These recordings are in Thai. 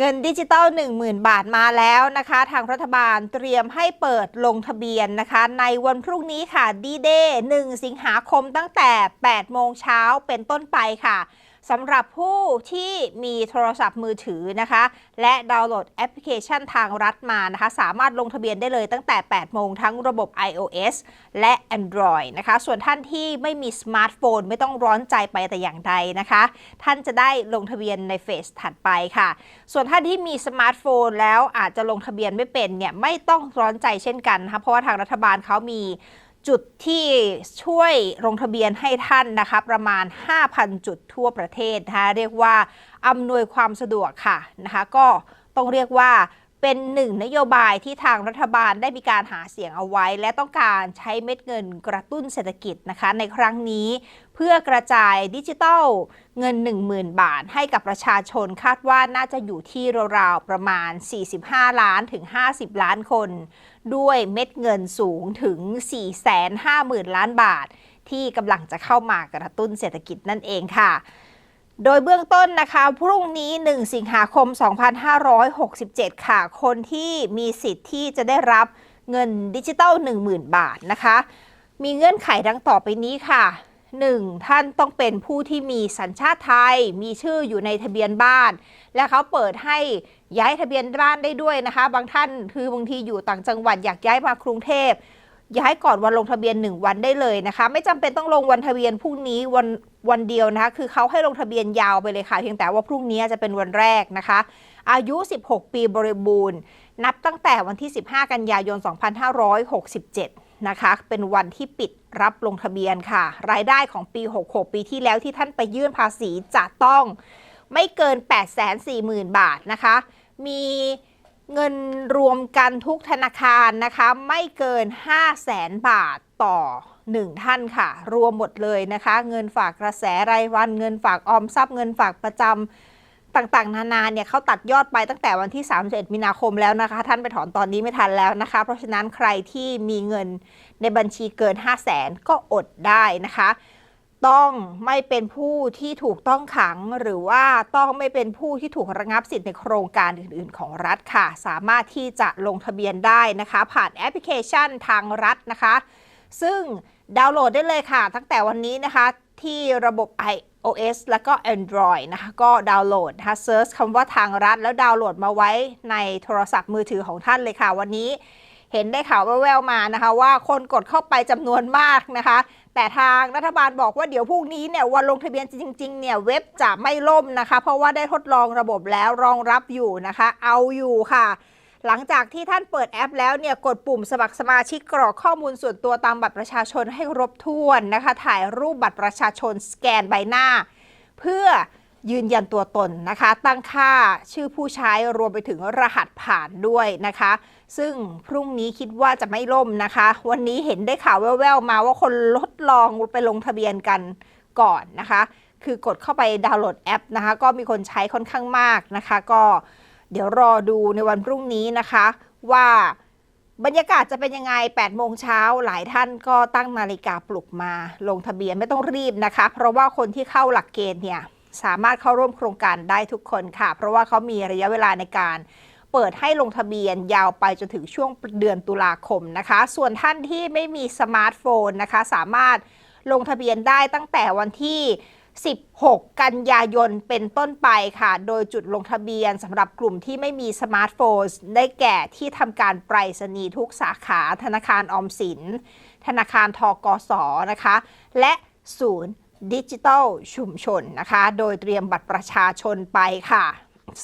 เงินดิจิตอล10,000 บาทมาแล้วนะคะ ทางรัฐบาลเตรียมให้เปิดลงทะเบียนนะคะ ในวันพรุ่งนี้ค่ะดีเดย์1สิงหาคมตั้งแต่ 8 โมงเช้าเป็นต้นไปค่ะสำหรับผู้ที่มีโทรศัพท์มือถือนะคะ และดาวน์โหลดแอปพลิเคชันทางรัฐมานะคะ สามารถลงทะเบียนได้เลยตั้งแต่ 8 โมงทั้งระบบ iOS และ Android นะคะ ส่วนท่านที่ไม่มีสมาร์ทโฟนไม่ต้องร้อนใจไปแต่อย่างใดนะคะ ท่านจะได้ลงทะเบียนในเฟสถัดไปค่ะ ส่วนท่านที่มีสมาร์ทโฟนแล้วอาจจะลงทะเบียนไม่เป็นเนี่ยไม่ต้องร้อนใจเช่นกันนะคะเพราะว่าทางรัฐบาลเขามีจุดที่ช่วยลงทะเบียนให้ท่านนะคะประมาณ 5,000 จุดทั่วประเทศนะคะเรียกว่าอำนวยความสะดวกค่ะนะคะก็ต้องเรียกว่าเป็นหนึ่งนโยบายที่ทางรัฐบาลได้มีการหาเสียงเอาไว้ และต้องการใช้เม็ดเงินกระตุ้นเศรษฐกิจนะคะ ในครั้งนี้ เพื่อกระจายดิจิทัลเงิน 10,000 บาทให้กับประชาชนคาดว่าน่าจะอยู่ที่ราวๆประมาณ 45 ล้านถึง 50 ล้านคน ด้วยเม็ดเงินสูงถึง 450,000 ล้านบาท ที่กำลังจะเข้ามากระตุ้นเศรษฐกิจนั่นเองค่ะโดยเบื้องต้นนะคะ พรุ่งนี้ 1 สิงหาคม 2567 ค่ะ คนที่มีสิทธิ์ที่จะได้รับเงินดิจิตอล10,000 บาทนะคะ มีเงื่อนไขดังต่อไปนี้ค่ะ 1. ท่านต้องเป็นผู้ที่มีสัญชาติไทย มีชื่ออยู่ในทะเบียนบ้าน และเขาเปิดให้ย้ายทะเบียนบ้านได้ด้วยนะคะ บางท่านคือบางทีอยู่ต่างจังหวัดอยากย้ายมากรุงเทพย้ายก่อนวันลงทะเบียน 1 วันได้เลยนะคะ ไม่จำเป็นต้องลงวันทะเบียนพรุ่งนี้วันวันเดียวนะคะคือเขาให้ลงทะเบียนยาวไปเลยค่ะเพียงแต่ว่าพรุ่งนี้จะเป็นวันแรกนะคะ อายุ 16 ปีบริบูรณ์ นับตั้งแต่วันที่ 15 กันยายน 2567 นะคะ เป็นวันที่ปิดรับลงทะเบียนค่ะ รายได้ของปี 66 ปีที่แล้วที่ท่านไปยื่นภาษีจะต้องไม่เกิน 840,000 บาทนะคะ มีเงินรวมกันทุกธนาคารนะคะ ไม่เกิน 500,000 บาทต่อ 1 ท่านค่ะ รวมหมดเลยนะคะ เงินฝากกระแสรายวัน เงินฝากออมทรัพย์ เงินฝากประจำ ต่างๆ นานาเนี่ยเขาตัดยอดไปตั้งแต่วันที่ 31 มีนาคมแล้วนะคะ ท่านไปถอนตอนนี้ไม่ทันแล้วนะคะ เพราะฉะนั้นใครที่มีเงินในบัญชีเกิน 5 0 0แสนก็อดได้นะคะ ต้องไม่เป็นผู้ที่ถูกต้องขังหรือว่าต้องไม่เป็นผู้ที่ถูกระงับสิทธิ์ในโครงการอื่น ๆ ของรัฐค่ะ สามารถที่จะลงทะเบียนได้นะคะ ผ่านแอปพลิเคชันทางรัฐนะคะ ซึ่งดาวน์โหลดได้เลยค่ะ ตั้งแต่วันนี้นะคะที่ระบบ iOS แล้วก็ Android นะคะก็ดาวน์โหลดนะคะเซิร์ชคำว่าทางรัฐแล้วดาวน์โหลดมาไว้ในโทรศัพท์มือถือของท่านเลยค่ะวันนี้เห็นได้ข่าวแววๆมานะคะ ว่าคนกดเข้าไปจำนวนมากนะคะ แต่ทางรัฐบาลบอกว่าเดี๋ยวพรุ่งนี้เนี่ยวันลงทะเบียนจริงๆเนี่ยเว็บจะไม่ล่มนะคะ เพราะว่าได้ทดลองระบบแล้วรองรับอยู่นะคะ เอาอยู่ค่ะ หลังจากที่ท่านเปิดแอปแล้วเนี่ยกดปุ่มสมัครสมาชิกกรอกข้อมูลส่วนตัวตามบัตรประชาชนให้ครบถ้วนนะคะ ถ่ายรูปบัตรประชาชนสแกนใบหน้า เพื่อยืนยันตัวตนนะคะ ตั้งค่าชื่อผู้ใช้รวมไปถึงรหัสผ่านด้วยนะคะ ซึ่งพรุ่งนี้คิดว่าจะไม่ล่มนะคะ วันนี้เห็นได้ข่าวแว่วๆมาว่าคนทดลองไปลงทะเบียนกันก่อนนะคะ คือกดเข้าไปดาวน์โหลดแอปนะคะ ก็มีคนใช้ค่อนข้างมากนะคะ ก็ เดี๋ยวรอดูในวันพรุ่งนี้นะคะ ว่าบรรยากาศจะเป็นยังไง 8 โมงเช้าหลายท่านก็ตั้งนาฬิกาปลุกมา ลงทะเบียนไม่ต้องรีบนะคะ เพราะว่าคนที่เข้าหลักเกณฑ์เนี่ยสามารถเข้าร่วมโครงการได้ทุกคนค่ะ เพราะว่าเขามีระยะเวลาในการเปิดให้ลงทะเบียนยาวไปจนถึงช่วงเดือนตุลาคมนะคะ ส่วนท่านที่ไม่มีสมาร์ทโฟนนะคะ สามารถลงทะเบียนได้ตั้งแต่วันที่ 16 กันยายนเป็นต้นไปค่ะ โดยจุดลงทะเบียนสำหรับกลุ่มที่ไม่มีสมาร์ทโฟนได้แก่ที่ทำการไปรษณีย์ทุกสาขาธนาคารออมสิน ธนาคารทกสนะคะ และศูนย์ดิจิทัลชุมชนนะคะ โดยเตรียมบัตรประชาชนไปค่ะ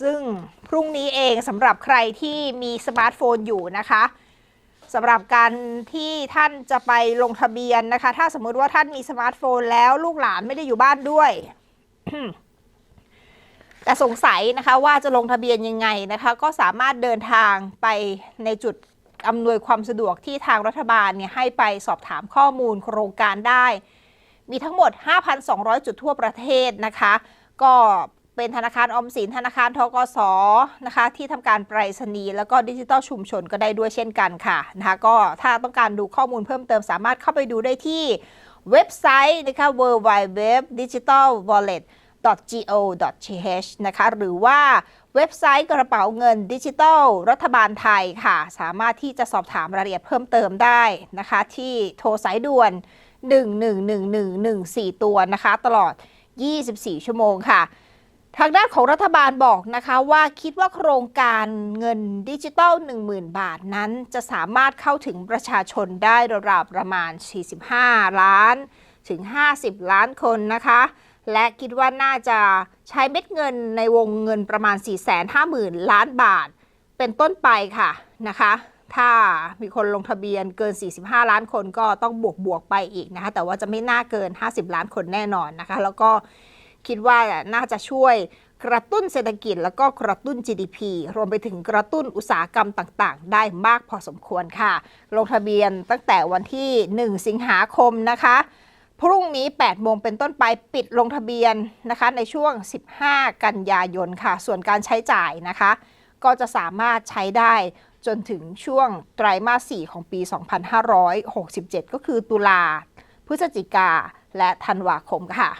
ซึ่งพรุ่งนี้เองสำหรับใครที่มีสมาร์ทโฟนอยู่นะคะ สำหรับการที่ท่านจะไปลงทะเบียนนะคะ ถ้าสมมุติว่าท่านมีสมาร์ทโฟนแล้วลูกหลานไม่ได้อยู่บ้านด้วย แต่สงสัยนะคะว่าจะลงทะเบียนยังไงนะคะ ก็สามารถเดินทางไปในจุดอำนวยความสะดวกที่ทางรัฐบาลเนี่ยให้ไปสอบถามข้อมูลโครงการได้ มีทั้งหมด 5,200 จุดทั่วประเทศนะคะ ก็ เป็นธนาคารอมสินธนาคารทกสนะคะ ที่ทำการไปรษณีย์แล้วก็ดิจิตอลชุมชนก็ได้ด้วยเช่นกันค่ะนะคะก็ถ้าต้องการดูข้อมูลเพิ่มเติมสามารถเข้าไปดูได้ที่เว็บไซต์นะคะ w w w d i g i t a l w a l l e t go.th นะคะ หรือว่าเว็บไซต์กระเป๋าเงินดิจิทัล รัฐบาลไทยค่ะ สามารถที่จะสอบถามรายละเอียดเพิ่มเติมได้นะคะ ที่โทรสายด่วน 111114ตัวนะคะ ตลอด 24 ชั่วโมงค่ะ ทางด้านของรัฐบาลบอกนะคะว่าคิดว่าโครงการเงินดิจิทัล10,000 บาทนั้น จะสามารถเข้าถึงประชาชนได้ราวประมาณ 45 ล้านถึง 50 ล้านคนนะคะ และคิดว่าน่าจะใช้เม็ดเงินในวงเงินประมาณ 450,000 ล้านบาท เป็นต้นไปค่ะนะคะ ถ้ามีคนลงทะเบียนเกิน 45 ล้านคนก็ต้องบวกบวกไปอีกนะคะ แต่ว่าจะไม่น่าเกิน 50 ล้านคนแน่นอนนะคะ แล้วก็ คิดว่าน่าจะช่วยกระตุ้นเศรษฐกิจแล้วก็กระตุ้น GDP รวมไปถึงกระตุ้นอุตสาหกรรมต่างๆ ได้มากพอสมควรค่ะ ลงทะเบียนตั้งแต่วันที่ 1 สิงหาคมนะคะ พรุ่งนี้ 8 โมงเป็นต้นไปปิดลงทะเบียนนะคะ ในช่วง 15 กันยายนค่ะ ส่วนการใช้จ่ายนะคะ ก็จะสามารถใช้ได้จนถึงช่วงไตรมาส 4 ของปี 2567 ก็คือตุลาพฤศจิกาและธันวาคมค่ะ